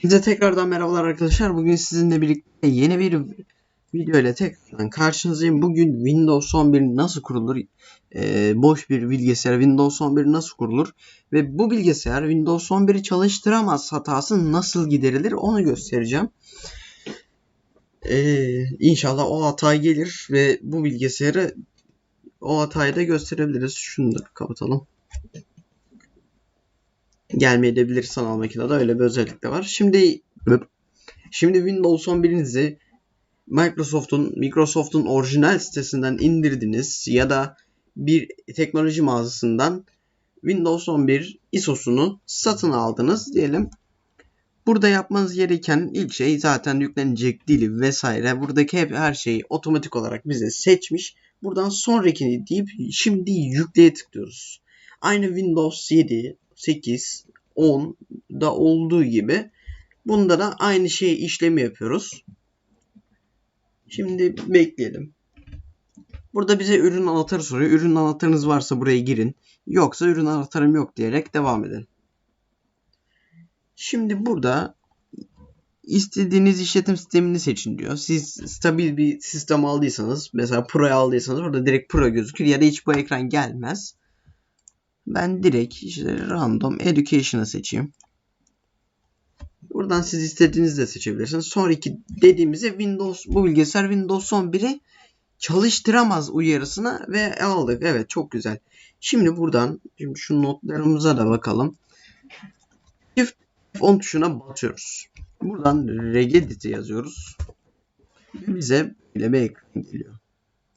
Size tekrardan merhabalar arkadaşlar. Bugün sizinle birlikte yeni bir video ile tekrardan karşınızdayım. Bugün Windows 11 nasıl kurulur? Ee, boş bir bilgisayar Windows 11 nasıl kurulur? Ve bu bilgisayar Windows 11'i çalıştıramaz hatası nasıl giderilir onu göstereceğim. Ee, inşallah o hata gelir ve bu bilgisayarı o hatayı da gösterebiliriz. Şunu da kapatalım gelmeyebilir sanal makinede öyle bir özellik de var. Şimdi şimdi Windows 11'inizi Microsoft'un Microsoft'un orijinal sitesinden indirdiniz ya da bir teknoloji mağazasından Windows 11 ISO'sunu satın aldınız diyelim. Burada yapmanız gereken ilk şey zaten yüklenecek dili vesaire. Buradaki hep her şeyi otomatik olarak bize seçmiş. Buradan sonrakini deyip şimdi yükleye tıklıyoruz. Aynı Windows 7, 8, 10 da olduğu gibi bunda da aynı şey işlemi yapıyoruz. Şimdi bekleyelim. Burada bize ürün anahtarı soruyor. Ürün anahtarınız varsa buraya girin. Yoksa ürün anahtarım yok diyerek devam edin. Şimdi burada istediğiniz işletim sistemini seçin diyor. Siz stabil bir sistem aldıysanız mesela Pro'yu aldıysanız burada direkt Pro gözükür ya da hiç bu ekran gelmez. Ben direkt işte random education'ı seçeyim. Buradan siz istediğinizi de seçebilirsiniz. Sonraki dediğimizde Windows bu bilgisayar Windows 11'i çalıştıramaz uyarısına ve aldık. Evet çok güzel. Şimdi buradan şimdi şu notlarımıza da bakalım. Shift F10 tuşuna basıyoruz. Buradan regedit'i yazıyoruz. Bize böyle bir ekran geliyor.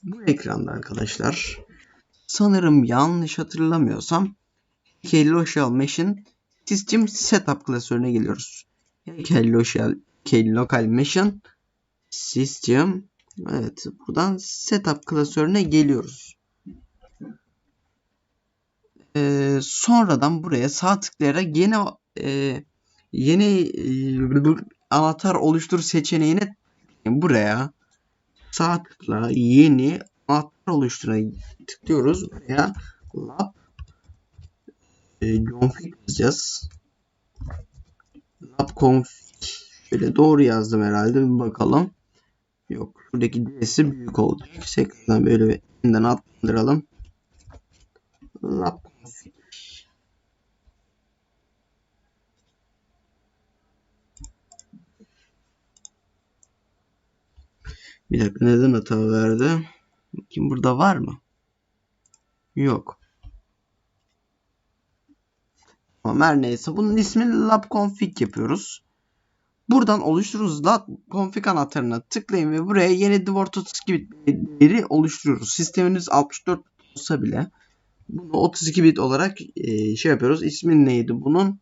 Bu ekranda arkadaşlar sanırım yanlış hatırlamıyorsam Local Machine System Setup klasörüne geliyoruz. Local, Local Machine System Evet buradan Setup klasörüne geliyoruz. Ee, sonradan buraya sağ tıklayarak yeni e, yeni e, anahtar oluştur seçeneğine buraya sağ tıkla yeni anahtar oluştura tıklıyoruz. Buraya lab e, config yazacağız. Lab config şöyle doğru yazdım herhalde bir bakalım. Yok. Buradaki D'si büyük oldu. Tekrardan böyle bir yeniden adlandıralım. Lab config. Bir dakika neden hata verdi? Bakayım burada var mı? Yok. Tamam her neyse. Bunun ismini lab config yapıyoruz. Buradan oluşturduğunuz lab config anahtarına tıklayın ve buraya yeni Dword 32 bit değeri oluşturuyoruz. Sisteminiz 64 olsa bile bunu 32 bit olarak e, şey yapıyoruz. İsmin neydi bunun?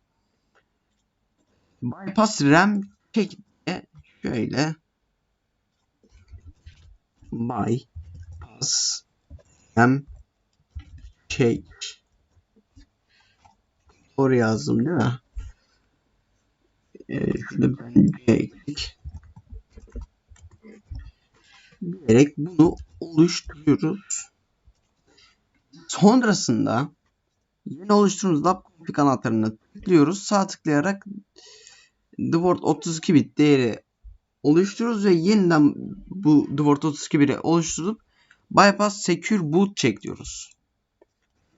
Bypass RAM check şöyle bypass RAM check doğru yazdım değil mi? Ee, şurada bence eksik. Diyerek bunu oluşturuyoruz. Sonrasında yeni oluşturduğumuz lab config anahtarına tıklıyoruz. Sağ tıklayarak Word 32 bit değeri oluşturuyoruz ve yeniden bu Word 32 bit'i oluşturup bypass secure boot check diyoruz.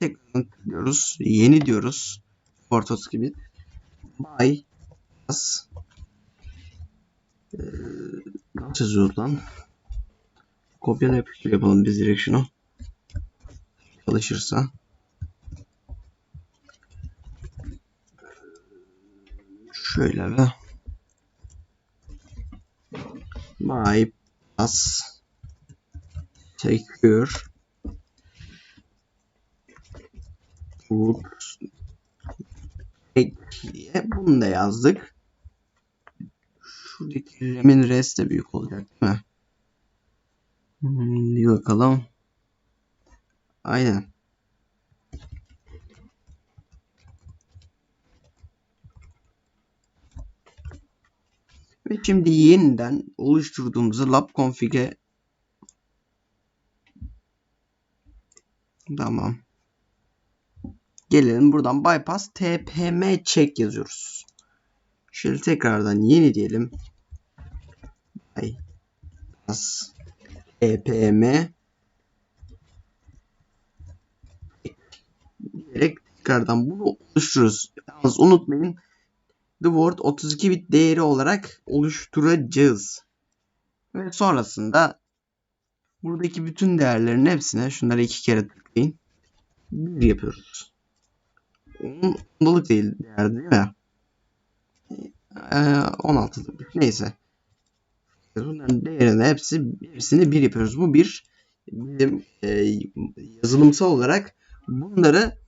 Tekrar tıklıyoruz. Yeni diyoruz. 32 bit. Bypass ee, nasıl yazıyor lan? Kopyala yapıştır yapalım biz direkt. Çalışırsa. Şöyle ve bypass secure boot diye bunu da yazdık. Şuradaki RAM'in res de büyük olacak değil mi? Hmm, bir bakalım. Aynen. Ve şimdi yeniden oluşturduğumuz lab config'e Tamam. Gelelim buradan bypass tpm check yazıyoruz. Şöyle tekrardan yeni diyelim. Ay. As. EPM diyerek tekrardan bunu oluştururuz. Yalnız unutmayın the word 32 bit değeri olarak oluşturacağız. Ve sonrasında buradaki bütün değerlerin hepsine şunları iki kere tıklayın. Bir yapıyoruz. On- Ondalık değil değer değil mi? Ee, 16'lık. Neyse. Bunların değerini hepsi hepsini bir yapıyoruz. Bu bir bizim e, yazılımsal olarak bunları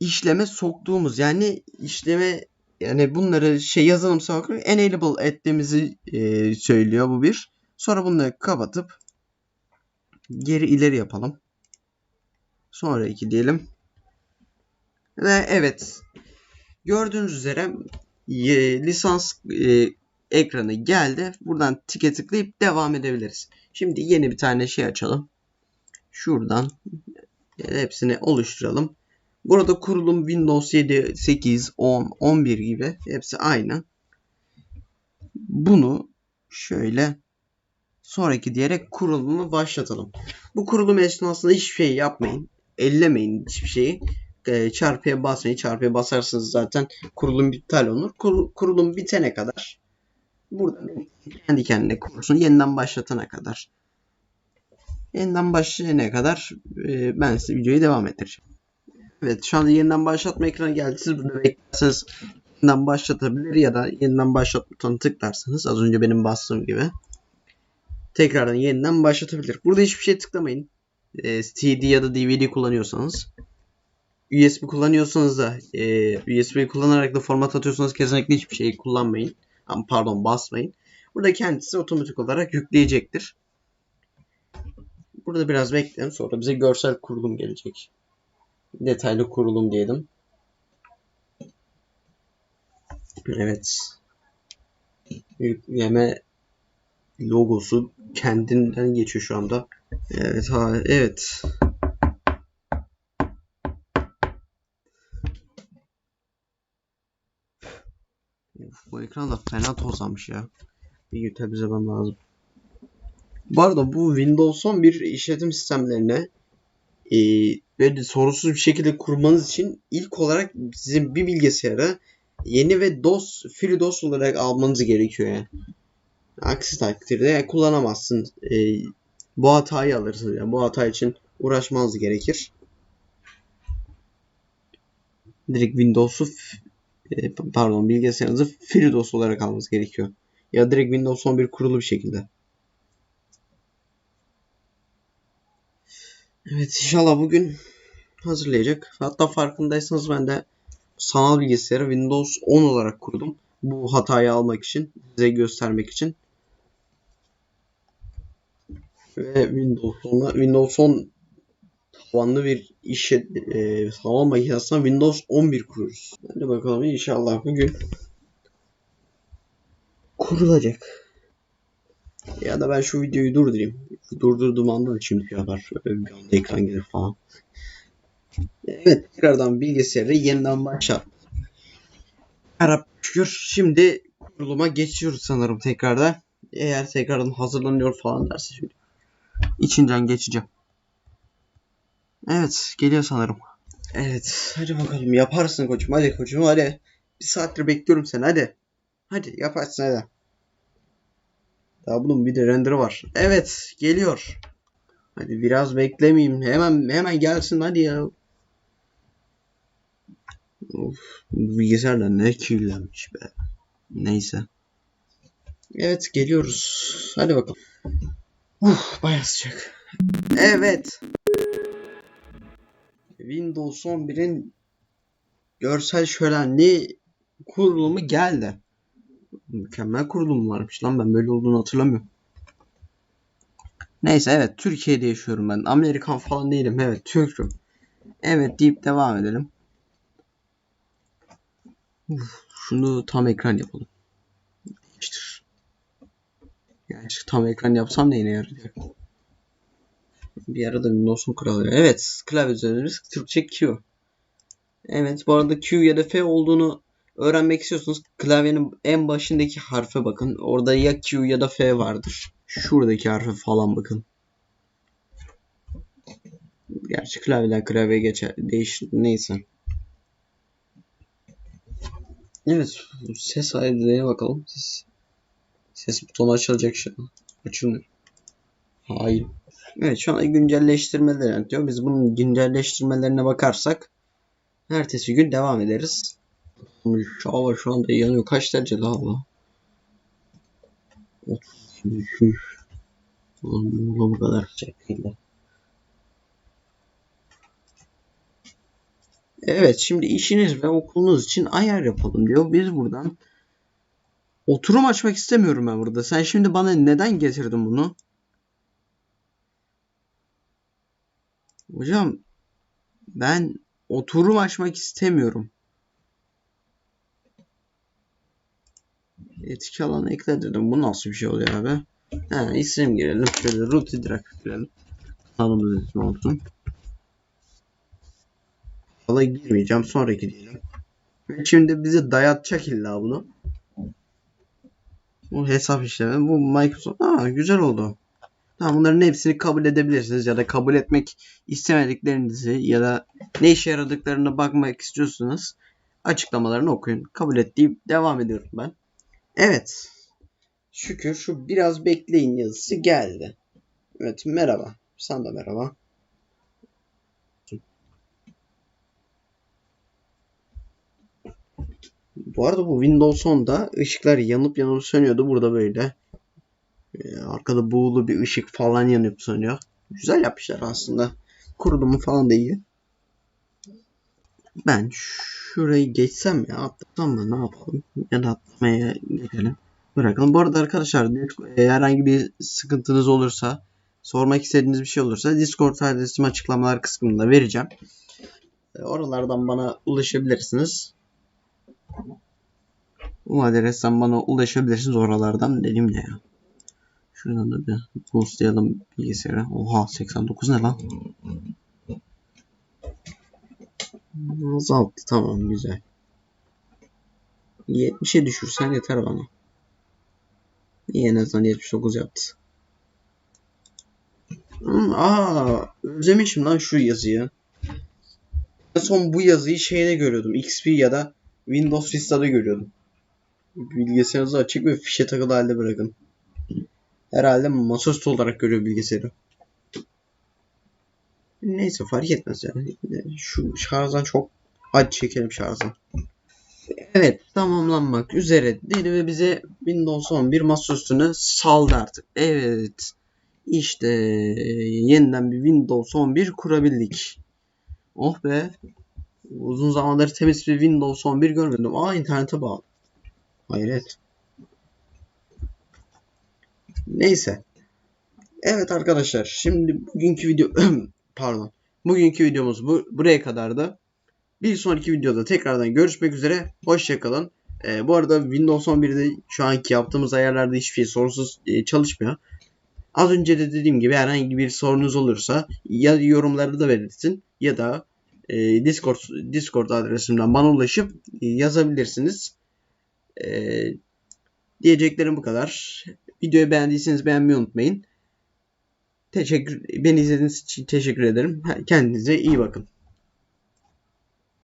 işleme soktuğumuz yani işleme yani bunları şey yazılımsal olarak enable ettiğimizi e, söylüyor bu bir. Sonra bunları kapatıp geri ileri yapalım. Sonra iki diyelim. Ve evet. Gördüğünüz üzere e, lisans e, ekranı geldi. Buradan tike tıklayıp devam edebiliriz. Şimdi yeni bir tane şey açalım. Şuradan hepsini oluşturalım. Burada kurulum Windows 7, 8, 10, 11 gibi hepsi aynı. Bunu şöyle sonraki diyerek kurulumu başlatalım. Bu kurulum esnasında hiçbir şey yapmayın. Ellemeyin hiçbir şeyi. E, çarpıya basmayın. Çarpıya basarsanız zaten kurulum iptal olur. Kur- kurulum bitene kadar burada kendi kendine kursun. Yeniden başlatana kadar. Yeniden başlayana kadar e, ben size videoyu devam ettireceğim. Evet şu anda yeniden başlatma ekranı geldi. Siz burada beklerseniz yeniden başlatabilir ya da yeniden başlat butonuna tıklarsanız az önce benim bastığım gibi tekrardan yeniden başlatabilir. Burada hiçbir şey tıklamayın. Ee, CD ya da DVD kullanıyorsanız. USB kullanıyorsanız da e, USB kullanarak da format atıyorsanız kesinlikle hiçbir şey kullanmayın. Pardon basmayın. Burada kendisi otomatik olarak yükleyecektir. Burada biraz bekleyin sonra bize görsel kurulum gelecek detaylı kurulum diyelim. Evet. Yükleme logosu kendinden geçiyor şu anda. Evet ha evet. Of, bu ekran da fena tozlanmış ya. Bir gün temizlemem lazım. Bu arada bu Windows 11 işletim sistemlerine e, böyle sorunsuz bir şekilde kurmanız için ilk olarak sizin bir bilgisayara yeni ve DOS, FreeDOS olarak almanız gerekiyor yani. Aksi takdirde kullanamazsın. E, bu hatayı alırsınız. Yani bu hata için uğraşmanız gerekir. Direkt Windows'u e, pardon bilgisayarınızı FreeDOS olarak almanız gerekiyor. Ya direkt Windows 11 kurulu bir şekilde. Evet inşallah bugün hazırlayacak. Hatta farkındaysanız ben de sanal bilgisayarı Windows 10 olarak kurdum. Bu hatayı almak için, size göstermek için. Ve Windows 10'la Windows 10 tabanlı bir iş e, sanal makinesine Windows 11 kuruyoruz. Hadi bakalım inşallah bugün kurulacak. Ya da ben şu videoyu durdurayım. Durdurduğum anda da şimdi yapar. Bir anda ekran gelir falan. Evet tekrardan bilgisayarı yeniden başlat. Arap şükür. Şimdi kuruluma geçiyoruz sanırım tekrardan. Eğer tekrardan hazırlanıyor falan derse şimdi. İçinden geçeceğim. Evet geliyor sanırım. Evet hadi bakalım yaparsın koçum hadi koçum hadi. Bir saattir bekliyorum seni hadi. Hadi yaparsın hadi. Daha bunun bir de render'ı var. Evet geliyor. Hadi biraz beklemeyeyim. Hemen hemen gelsin hadi ya. Of, bu bilgisayar da ne kirlenmiş be. Neyse. Evet geliyoruz. Hadi bakalım. Uf bayağı sıcak. Evet. Windows 11'in görsel şölenli kurulumu geldi. Mükemmel kurulum varmış lan ben böyle olduğunu hatırlamıyorum. Neyse evet Türkiye'de yaşıyorum ben. Amerikan falan değilim. Evet Türk'üm. Evet deyip devam edelim. Uf, şunu tam ekran yapalım. Gerçi tam ekran yapsam da yine yarayacak. Bir arada Windows'un kuralları. Evet klavye üzerimiz Türkçe Q. Evet bu arada Q ya da F olduğunu öğrenmek istiyorsanız klavyenin en başındaki harfe bakın. Orada ya Q ya da F vardır. Şuradaki harfe falan bakın. Gerçi klavyeden klavyeye geçer. Değişir. Neyse. Evet. Ses aydınlığa bakalım. Ses, ses butonu açılacak an. Açılmıyor. Hayır. Evet şu an güncelleştirmeler diyor. Biz bunun güncelleştirmelerine bakarsak ertesi gün devam ederiz. Hava şu anda yanıyor. Kaç derece hava? 33. Ulan bu kadar sıcak değil de. Evet şimdi işiniz ve okulunuz için ayar yapalım diyor. Biz buradan oturum açmak istemiyorum ben burada. Sen şimdi bana neden getirdin bunu? Hocam ben oturum açmak istemiyorum. Etki alanı ekle dedim. Bu nasıl bir şey oluyor abi? Ha, isim girelim. Şöyle root direkt girelim. Kanalımız ismi olsun. Valla girmeyeceğim. Sonraki diyelim. Şimdi bize dayatacak illa bunu. Bu hesap işlemi. Bu Microsoft. Aa güzel oldu. Tamam bunların hepsini kabul edebilirsiniz ya da kabul etmek istemediklerinizi ya da ne işe yaradıklarını bakmak istiyorsanız açıklamalarını okuyun. Kabul et deyip devam ediyorum ben. Evet. Şükür şu biraz bekleyin yazısı geldi. Evet merhaba. Sana da merhaba. Bu arada bu Windows 10'da ışıklar yanıp yanıp sönüyordu. Burada böyle ee, arkada buğulu bir ışık falan yanıp sönüyor. Güzel yapmışlar aslında. Kurulumu falan da iyi. Ben şurayı geçsem ya atlasam mı ne yapalım? Ya da atlamaya geçelim. Bırakalım. Bu arada arkadaşlar e, herhangi bir sıkıntınız olursa sormak istediğiniz bir şey olursa Discord adresimi açıklamalar kısmında vereceğim. E, Oralardan bana ulaşabilirsiniz. Bu adresten bana ulaşabilirsiniz oralardan dediğim ne ya. Şuradan da bir boostlayalım bilgisayara. Oha 89 ne lan? Azalttı tamam güzel. 70'e düşürsen yeter bana. İyi en azından 79 yaptı. Hmm, aa özlemişim lan şu yazıyı. En son bu yazıyı şeyde görüyordum. XP ya da Windows Vista'da görüyordum. Bilgisayarınızı açık ve fişe takılı halde bırakın. Herhalde masaüstü olarak görüyor bilgisayarı. Neyse fark etmez yani. Şu şarjdan çok hadi çekelim şarjdan. Evet tamamlanmak üzere dedi ve bize Windows 11 masaüstünü saldı artık. Evet. İşte yeniden bir Windows 11 kurabildik. Oh be. Uzun zamandır temiz bir Windows 11 görmedim. Aa internete bağlı. Hayret. Neyse. Evet arkadaşlar şimdi bugünkü video pardon. Bugünkü videomuz bu buraya kadardı. Bir sonraki videoda tekrardan görüşmek üzere. Hoşçakalın. Ee, bu arada Windows 11'de şu anki yaptığımız ayarlarda hiçbir şey sorunsuz e, çalışmıyor. Az önce de dediğim gibi herhangi bir sorunuz olursa ya yorumları da belirtin ya da e, Discord Discord adresimden bana ulaşıp e, yazabilirsiniz. E, diyeceklerim bu kadar. Videoyu beğendiyseniz beğenmeyi unutmayın. Teşekkür, beni izlediğiniz için teşekkür ederim. Kendinize iyi bakın.